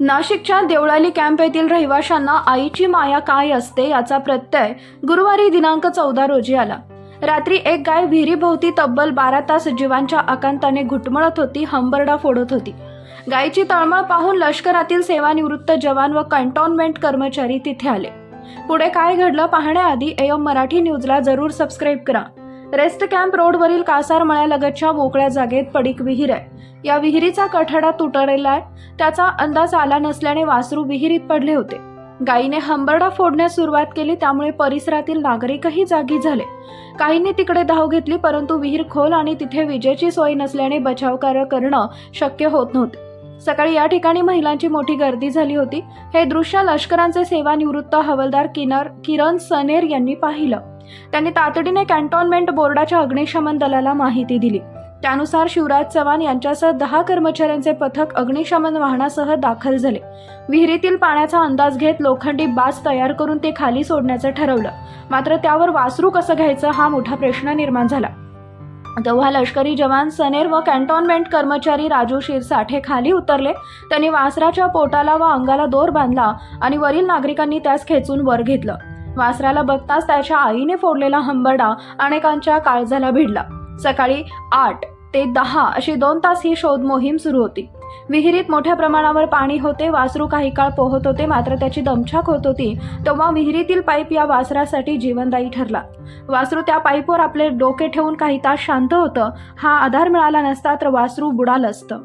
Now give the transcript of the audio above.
नाशिकच्या देवळाली कॅम्प येथील रहिवाशांना आईची माया काय असते याचा प्रत्यय गुरुवारी दिनांक चौदा रोजी आला. रात्री एक गाय विहिरीभोवती तब्बल बारा तास जीवांच्या आकांताने घुटमळत होती हंबरडा फोडत होती. गायीची तळमळ पाहून लष्करातील सेवानिवृत्त जवान व कंटोनमेंट कर्मचारी तिथे आले. पुढे काय घडलं पाहण्याआधी एम मराठी न्यूजला जरूर सबस्क्राईब करा. रेस्ट कॅम्प रोडवरील कासार मळ्यालगतच्या मोकळ्या जागेत पडीक विहीर आहे. या विहिरीचा कठडा तुटलेला आहे. त्याचा अंदाज आला नसल्याने वासरू विहिरीत पडले होते. गायीने हंबरडा फोडण्यास सुरुवात केली त्यामुळे परिसरातील नागरिकही जागी झाले. काहींनी तिकडे धाव घेतली परंतु विहीर खोल आणि तिथे विजेची सोय नसल्याने बचाव कार्य करणं शक्य होत नव्हते. सकाळी या ठिकाणी महिलांची मोठी गर्दी झाली होती. हे दृश्य लष्करांचे सेवानिवृत्त हवालदार किनर किरण सनेर यांनी पाहिलं. त्यांनी तातडीने कॅन्टोन्मेंट बोर्डाच्या अग्निशमन दलाला माहिती दिली. त्यानुसार शिवराज चव्हाण यांच्यासह दहा कर्मचाऱ्यांचे पथक अग्निशमन वाहनासह दाखल झाले. विहिरीतील पाण्याचा अंदाज घेत लोखंडी बास तयार करून ते खाली सोडण्याचं ठरवलं. मात्र त्यावर वासरू कसं घ्यायचं हा मोठा प्रश्न निर्माण झाला. तेव्हा लष्करी जवान सनेर व कॅन्टोन्मेंट कर्मचारी राजू शिरसाठ हे खाली उतरले त्यांनी वासराच्या पोटाला व अंगाला दोर बांधला आणि वरील नागरिकांनी त्यास खेचून वर घेतलं. वासराला बघताच त्याच्या आईने फोडलेला हंबरडा अनेकांच्या काळजाला भिडला. सकाळी आठ ते दहा अशी दोन तास ही शोध मोहीम सुरू होती. विहिरीत मोठ्या प्रमाणावर पाणी होते वासरू काही काळ पोहत होते मात्र त्याची दमछाक होत होती तेव्हा विहिरीतील पाईप या वासरासाठी जीवनदायी ठरला. वासरू त्या पाईपवर आपले डोके ठेवून काही तास शांत होतं. हा आधार मिळाला नसता तर वासरू बुडालं असतं.